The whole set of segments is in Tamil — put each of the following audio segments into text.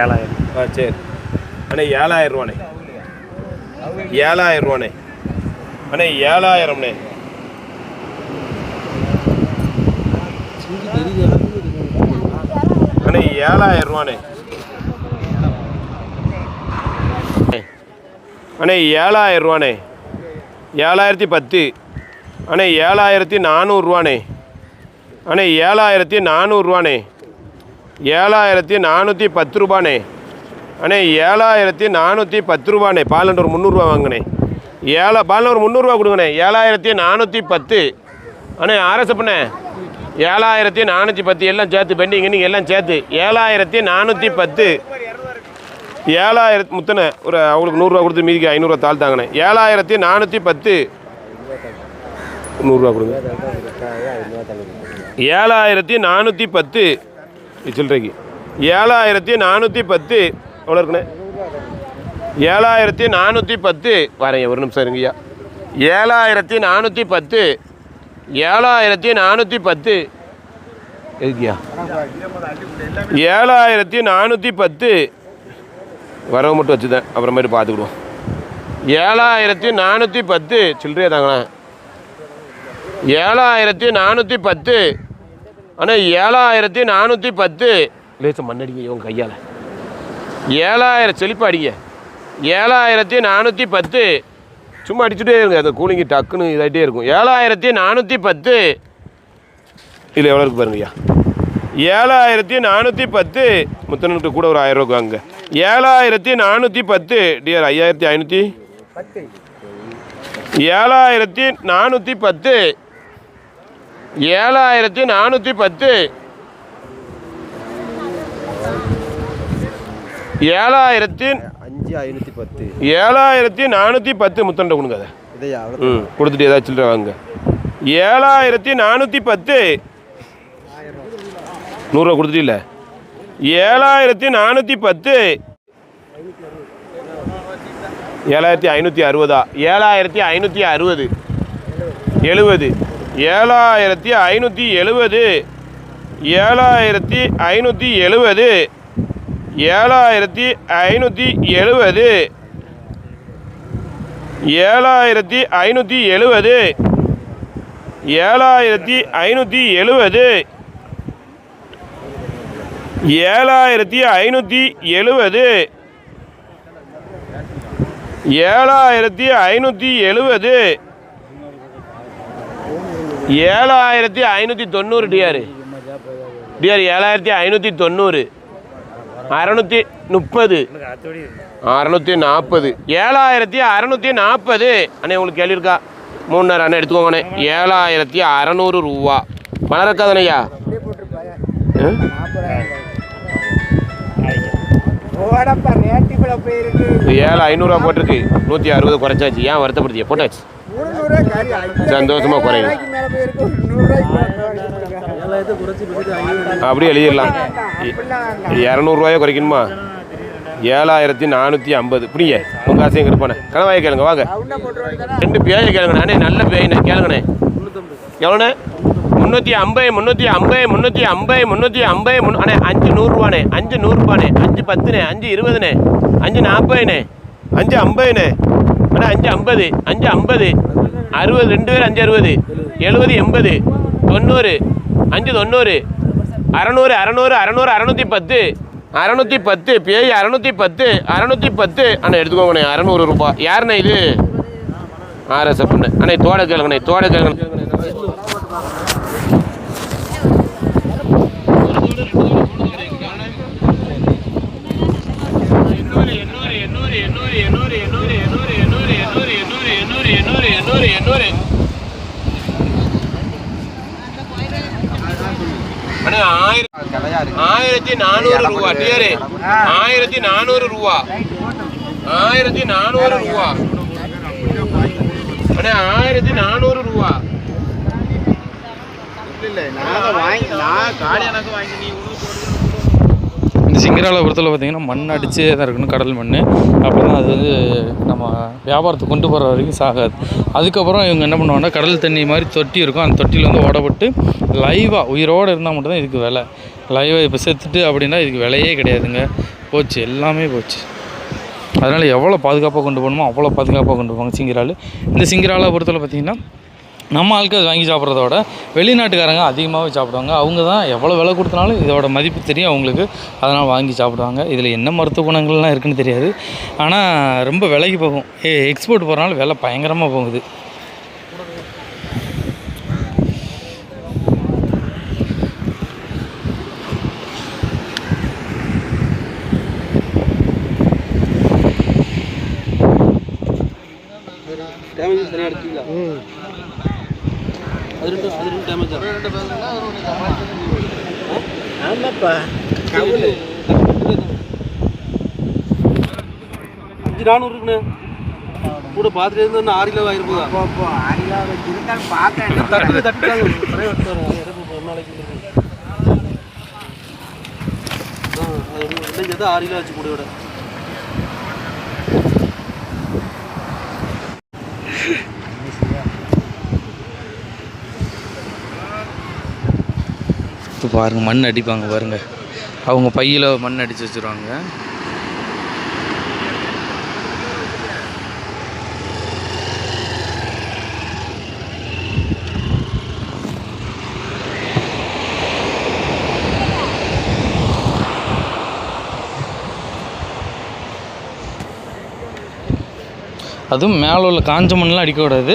ஏழாயிரம். ஆ சரி. அண்ணே ஏழாயிரம் ரூபாண்ணே ஏழாயிரம் ரூபாண்ணே அண்ணே ஏழாயிரம்ண்ணே. அண்ணே ஏழாயிரம் ரூபாண்ணே அண்ணே ஏழாயிரம் ரூபாண்ணே ஏழாயிரத்தி பத்து. அண்ணே ஏழாயிரத்தி நானூறுரூவாண்ணே. அண்ணே ஏழாயிரத்தி நானூறுரூவாண்ணே. ஏழாயிரத்தி நானூற்றி பத்து ரூபாண்ணே அண்ணே ஏழாயிரத்தி நானூற்றி பத்து ரூபாண்ணே பாலண்ட் ஒரு முந்நூறுரூவா வாங்கினே ஏழா பாலண்ட் ஒரு முந்நூறுரூவா கொடுங்கண்ணே. ஏழாயிரத்தி நானூற்றி பத்து. அண்ணே ஆர்எஸ்எப்ண்ணே ஏழாயிரத்தி நானூற்றி பத்து எல்லாம் சேர்த்து பெண்டிங் நீங்கள் எல்லாம் சேர்த்து. ஏழாயிரத்தி நானூற்றி பத்து. ஏழாயிரத்து முத்தனை ஒரு அவங்களுக்கு நூறுரூவா கொடுத்து மீதிக்கு ஐநூறுரூவா தாழ்த்தாங்கண்ணே ஏழாயிரத்தி நானூற்றி பத்து. நூறுரூவா கொடுங்க. ஏழாயிரத்தி நானூற்றி பத்து. சில்லறைக்கு. ஏழாயிரத்தி நானூற்றி பத்து எவ்வளோ இருக்குண்ணே? ஏழாயிரத்தி நானூற்றி பத்து வரேன் ஒரு நிமிஷம் இருங்கய்யா. ஏழாயிரத்தி நானூற்றி பத்து ஏழாயிரத்தி நானூற்றி பத்து எதுக்கியா ஏழாயிரத்தி நானூற்றி பத்து வரவு மட்டும் வச்சுதேன் அப்புறமேட்டு பார்த்துக்கிடுவோம். ஏழாயிரத்தி நானூற்றி பத்து சில்லறையா தாங்கண்ணா. ஏழாயிரத்தி நானூற்றி பத்து ஆனால் ஏழாயிரத்தி நானூற்றி பத்து. லேசம் மண்ணடிங்க இவங்க கையால். ஏழாயிரம் செழிப்பு அடிங்க. ஏழாயிரத்தி நானூற்றி பத்து. சும்மா அடிச்சுட்டே இருங்க அந்த கூலிங்கி டக்குன்னு இதாகிட்டே இருக்கும். ஏழாயிரத்தி நானூற்றி பத்து. இதில் எவ்வளோ இருக்கு பாருங்கய்யா? ஏழாயிரத்தி நானூற்றி பத்து. முத்தனுக்கு கூட ஒரு ஆயிரம் ரூபாய்க்கு வாங்க ஏழாயிரத்தி நானூற்றி பத்து. டிஆர் ஐயாயிரத்தி ஐநூற்றி ஏழாயிரத்தி நானூற்றி பத்து. ஏழாயிரத்தி நானூற்றி பத்து. ஏழாயிரத்தி அஞ்சு ஐநூற்றி பத்து. ஏழாயிரத்தி நானூற்றி பத்து முத்தண்டை கொடுங்க அதை. இதையா? ம் கொடுத்துட்டு ஏதாச்சும் சில்லறை வாங்க ஏழாயிரத்தி நானூற்றி பத்து. நூறுரூவா கொடுத்துட்டீல்ல ஏழாயிரத்தி நானூற்றி பத்து. ஏழாயிரத்தி ஐநூற்றி அறுபதா? ஏழாயிரத்தி ஐநூற்றி அறுபது. எழுபது. ஏழாயிரத்தி ஐநூற்றி எழுபது ஏழாயிரத்தி ஐநூற்றி எழுபது ஏழாயிரத்தி ஐநூற்றி எழுபது ஏழாயிரத்தி ஐநூற்றி எழுபது ஏழாயிரத்தி ஐநூற்றி எழுபது ஏழாயிரத்தி ஐநூற்றி எழுபது ஏழாயிரத்தி ஐநூற்றி எழுபது ஏழாயிரத்தி ஐநூற்றி தொண்ணூறு டிஆர் டிஆர் ஏழாயிரத்தி ஐநூற்றி தொண்ணூறு. அறநூற்றி முப்பது. அறநூற்றி நாற்பது. ஏழாயிரத்தி அறநூற்றி நாற்பது. அண்ணே உங்களுக்கு கேள்வி இருக்கா? மூணு நேரம் அண்ணே எடுத்துக்கோங்கண்ணே ஏழாயிரத்தி அறநூறு ரூபா. ரேட்டுக்குள்ள போயிருக்கு. ஏழு ஐநூறுரூவா போட்டிருக்கு. நூற்றி அறுபது குறைச்சாச்சு. ஏன் வருத்தப்படுத்திய? போட்டாச்சு. சந்தோஷமாக குறையும் சந்தோஷமா அப்படியே எழுதிடலாம். இரநூறுவாயோ குறைக்கணுமா? ஏழாயிரத்தி நானூற்றி ஐம்பது. புரியுங்க உங்கள் ஆசையும் இருப்பானே. கனவாயை கேளுங்க வாங்க. ரெண்டு பேயை கேளுங்க அண்ணே நல்ல பேயினே கேளுங்கண்ணே. எவ்வளோண்ணே? முந்நூற்றி ஐம்பது முந்நூற்றி ஐம்பது முந்நூற்றி ஐம்பது முந்நூற்றி ஐம்பது. முன் அண்ணே அஞ்சு நூறுரூவாண்ணே. அஞ்சு நூறுரூபாண்ணே. அஞ்சு பத்துண்ணே. அஞ்சு இருபதுண்ணே. அஞ்சு நாற்பதுண்ணே. அஞ்சு ஐம்பதுண்ணே. அண்ணே அஞ்சு ஐம்பது. அஞ்சு ஐம்பது. அறுபது ரெண்டு பேர் அஞ்சு அறுபது. எழுபது எண்பது. தொண்ணூறு அஞ்சு தொண்ணூறு. அறநூறு அறநூறு அறநூறு அறநூற்றி பத்து. அறநூற்றி பத்து பேய் அறநூற்றி பத்து அறநூற்றி பத்து. அண்ணா எடுத்துக்கோங்கண்ணே அறநூறு ரூபாய் யாருண்ணே இது? ஆர்எஸ்எஃப்ண்ணே அண்ணே. தோட கேளுங்கண்ணே தோட எண்ணூறு. എണ്ണൂറ് എണ്ണൂറ് ஆயிரத்தி நானூறு ரூபா டியரு. ஆயிரத்தி நானூறு ரூபா. ஆயிரத்தி நானூறு ரூபா. ஆயிரத்தி நானூறு ரூபா. இல்லை நான் வாங்கி நான் காடி எனக்கு வாங்கி நீ இந்த சிங்கராலபுரத்தில் பார்த்தீங்கன்னா மண் அடிச்சே தான் இருக்கணும் கடல் மண் அப்போ தான் அது வந்து நம்ம வியாபாரத்தை கொண்டு போகிற வரைக்கும் சாகாது. அதுக்கப்புறம் இவங்க என்ன பண்ணுவாங்கன்னா கடல் தண்ணி மாதிரி தொட்டி இருக்கும். அந்த தொட்டியில் வந்து ஓடப்பட்டு லைவாக உயிரோடு இருந்தால் மட்டும்தான் இதுக்கு விலை. லைவாக இப்போ செத்துட்டு அப்படின்னா இதுக்கு விலையே கிடையாதுங்க. போச்சு எல்லாமே போச்சு. அதனால் எவ்வளோ பாதுகாப்பாக கொண்டு போகணுமோ அவ்வளோ பாதுகாப்பாக கொண்டு போவாங்க சிங்கிரால். இந்த சிங்கிராலை பொறுத்தவரை பார்த்திங்கன்னா நம்ம ஆட்கள் வாங்கி சாப்பிட்றத விட வெளிநாட்டுக்காரங்க அதிகமாகவே சாப்பிடுவாங்க. அவங்க தான் எவ்வளோ விலை கொடுத்தனாலும் இதோட மதிப்பு தெரியும் அவங்களுக்கு. அதனால் வாங்கி சாப்பிடுவாங்க. இதில் என்ன மருத்துவ குணங்கள்லாம் இருக்குன்னு தெரியாது. ஆனால் ரொம்ப விலைக்கு போகும். ஏ எக்ஸ்போர்ட் போகிறனால விலை பயங்கரமாக போகுது டேமேஜ் சரியாக எடுத்தீங்களா அது ரெண்டு டேமேஜ் ஆமாப்பா. கவுளு அஞ்சு நானூறு இருக்குண்ணே. கூட பார்த்துட்டு இருந்தா ஆறு கிலோ ஆயிருப்பதா பார்த்தேன். தட்டு தட்டுட்டாங்க நிறைய வெட்டுறாங்க இறப்பு ஒரு நாளைக்கு ஆறு கிலோ ஆச்சு கூடையோட பாருங்கள் மண் அடிப்பாங்க பாருங்கள் அவங்க பையில் மண் அடித்து வச்சுருவாங்க. அதுவும் மேலே உள்ள காஞ்ச மண்ணெலாம் அடிக்கக்கூடாது.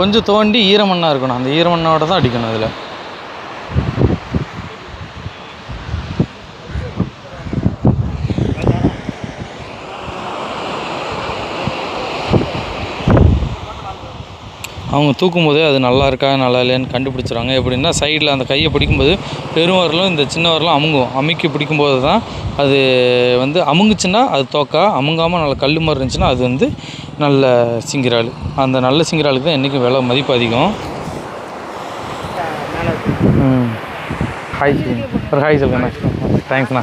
கொஞ்சம் தோண்டி ஈரமண்ணாக இருக்கணும். அந்த ஈரமண்ணோட தான் அடிக்கணும் அதில். அவங்க தூக்கும்போது அது நல்லா இருக்கா நல்லா இல்லையான்னு கண்டுபிடிச்சிடுவாங்க எப்படின்னா சைடில் அந்த கையை பிடிக்கும்போது பெரும் வரலும் இந்த சின்ன வரலும் அமுங்கும். அமுக்கி பிடிக்கும்போது தான் அது வந்து அமுங்குச்சுன்னா அது தோக்கா அமுங்காமல் நல்ல கல் மாதிரி இருந்துச்சுன்னா அது வந்து நல்ல சிங்கிராள் அந்த நல்ல சிங்கிராளுக்கு தான் என்றைக்கும் விலை மதிப்பு அதிகம். ஹாய் ஒரு ஹாய் சொல்லுங்கண்ணா தேங்க்ஸ்ண்ணா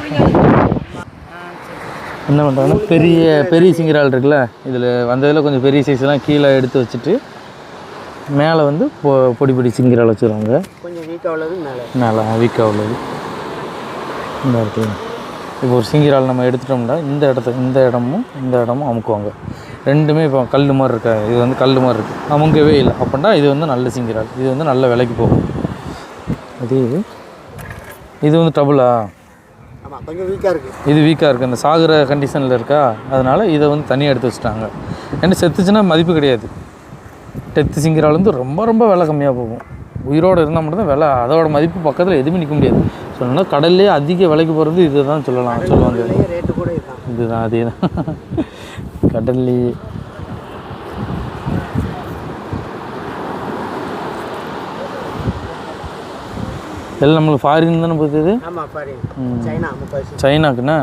என்ன பண்ணுறாங்கன்னா பெரிய பெரிய சிங்கிரால் இருக்குல்ல இதில் வந்ததில் கொஞ்சம் பெரிய சைஸ்லாம் கீழே எடுத்து வச்சுட்டு மேலே வந்து பொ பொடி பொடி சிங்கிரால் வச்சுருவாங்க. கொஞ்சம் வீக்காக உள்ளது மேலே. மேலே வீக்காக உள்ளது. இந்த இடத்துல. இப்போ ஒரு சிங்கிரால் நம்ம எடுத்துட்டோம்னா இந்த இடத்த இந்த இடமும் இந்த இடமும் அமுக்குவாங்க. ரெண்டுமே இப்போ கல் மாதிரி இருக்கா இது வந்து கல் மாதிரி இருக்குது அமுங்கவே இல்லை. அப்படின்னா இது வந்து நல்ல சிங்கிரால் இது வந்து நல்ல விலைக்கு போகும். அது இது வந்து ட்ரபுளா ஆமாம் கொஞ்சம் வீக்காக இருக்குது இது வீக்காக இருக்குது அந்த சாகுற கண்டிஷனில் இருக்கா? அதனால் இதை வந்து தனியாக எடுத்து வச்சுட்டாங்க. ஏன்னா செத்துச்சுன்னா மதிப்பு கிடையாது. டெத்து சிங்கிரால் வந்து ரொம்ப ரொம்ப விலை கம்மியாக போகும். உயிரோடு இருந்தால் மட்டும்தான் விலை அதோட மதிப்பு பக்கத்தில் எதுவுமே நிற்க முடியாது. சொன்னால் கடல்லே அதிக விலைக்கு போகிறது சொல்லலாம் நிறைய ரேட்டு கூட இருக்கான் இதுதான் அதே தான் கடல்லையே எல்லாம் நம்மளுக்கு ஃபாரின் தானே போகுது சைனாக்குண்ணா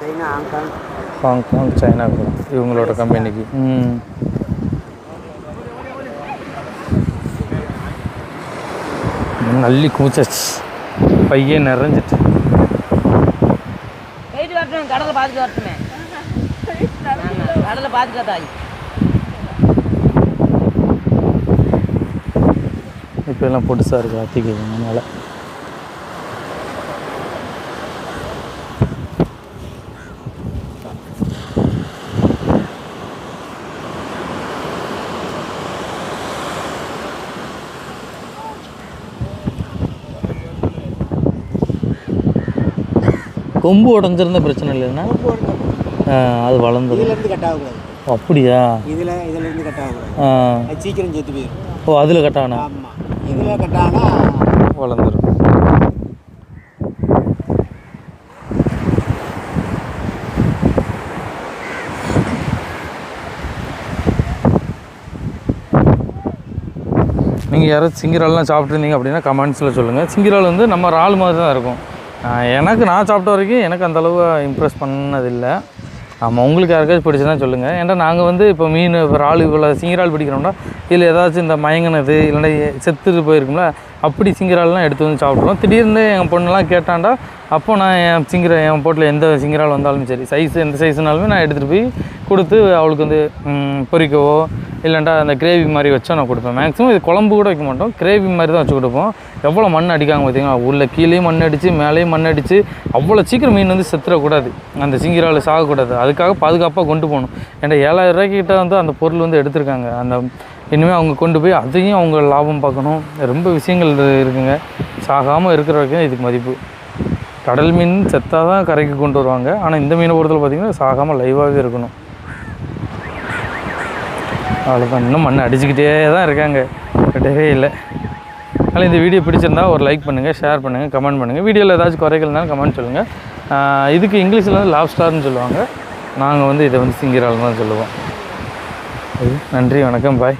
சைனா ஹாங்காங். சைனாக்கு தான் இவங்களோட கம்பெனிக்கு ம். நல்லி கூச்சாச்சு பையன் நிறைஞ்சிட்டு. போயிட்டு வரட்டும் கடலை பார்த்துட்டு வரட்டுமே. கடலை பார்த்துட்டு தாய். இப்போ எல்லாம் பொடுசாக இருக்குது அத்திக்கு அதனால். கொம்பு உடஞ்சிருந்த பிரச்சனை இல்லைன்னா? அது வளர்ந்துடும் இதுலேருந்து கட் ஆகக்கூடாது. அப்படியா? இதில் இதுலேருந்து கட் ஆகக்கூடாது. ஆ. அது சீக்கிரம் செத்து போயிடும் ஓ அதில் கட்டானா ஆமாம் இதில் கட் ஆனால் வளர்ந்துடும் நீங்கள் யாராவது சிங்கிரால்லாம் சாப்பிட்ருந்தீங்க அப்படின்னா கமெண்ட்ஸில் சொல்லுங்கள் சிங்கிரால் வந்து நம்ம இறால் மாதிரி தான் இருக்கும். எனக்கு நான் சாப்பிட்ட வரைக்கும் எனக்கு அந்த அளவு இம்ப்ரெஸ் பண்ணதில்லை. ஆமாம் உங்களுக்கு யாருக்காச்சும் பிடிச்சதுன்னா சொல்லுங்கள் ஏன்டா நாங்கள் வந்து இப்போ மீன் இப்போ இறால் இவ்வளோ சிங்கிரால் பிடிக்கிறோம்னா இதில் ஏதாச்சும் இந்த மயங்கினது இல்லைன்னா செத்துட்டு போயிருக்கும்ல அப்படி சிங்கிரால்லாம் எடுத்து வந்து சாப்பிட்ருவோம் திடீர்னு என் பொண்ணுலாம் கேட்டாண்டா அப்போ நான் என் சிங்கிர என் போட்டில் எந்த சிங்கிரால் வந்தாலும் சரி சைஸ் எந்த சைஸ்னாலுமே நான் எடுத்துகிட்டு போய் கொடுத்து அவளுக்கு வந்து பொரிக்கவோ இல்லைண்டா அந்த கிரேவி மாதிரி வச்சோ நான் கொடுப்பேன். மேக்ஸிமம் இது குழம்பு கூட வைக்க மாட்டோம். கிரேவி மாதிரி தான் வச்சு கொடுப்போம். எவ்வளோ மண் அடிக்காங்க பார்த்தீங்களா? உள்ள கீழேயும் மண் அடித்து மேலேயும் மண் அடித்து அவ்வளோ சீக்கிரம் மீன் வந்து செத்துறக்கூடாது. அந்த சிங்கிரால் சாகக்கூடாது. அதுக்காக பாதுகாப்பாக கொண்டு போகணும். ஏன்னா ஏழாயிரம் ரூபாய்க்கிட்ட வந்து அந்த பொருள் வந்து எடுத்திருக்காங்க. அந்த இனிமேல் அவங்க கொண்டு போய் அதையும் அவங்க லாபம் பார்க்கணும். ரொம்ப விஷயங்கள் இருக்குங்க. சாகாமல் இருக்கிற வரைக்கும் இதுக்கு மதிப்பு. கடல் மீன் செத்தாக தான் கரைக்கு கொண்டு வருவாங்க. ஆனால் இந்த மீனை பொறுத்தல பார்த்திங்கன்னா சாகாமல் லைவாகவே இருக்கணும். அவ்வளோதான் இன்னும் மண் அடிச்சுக்கிட்டே தான் இருக்காங்க. விடவே இல்லை. அதனால் இந்த வீடியோ பிடிச்சிருந்தா ஒரு லைக் பண்ணுங்கள் ஷேர் பண்ணுங்கள் கமெண்ட் பண்ணுங்கள் வீடியோவில் ஏதாச்சும் குறைகள் இருந்தாலும் கமெண்ட் சொல்லுங்கள் இதுக்கு இங்கிலீஷில் வந்து லாப் ஸ்டார்னு சொல்லுவாங்க. நாங்கள் வந்து இதை வந்து சிங்கிரால் தான் சொல்லுவோம். நன்றி வணக்கம் பாய்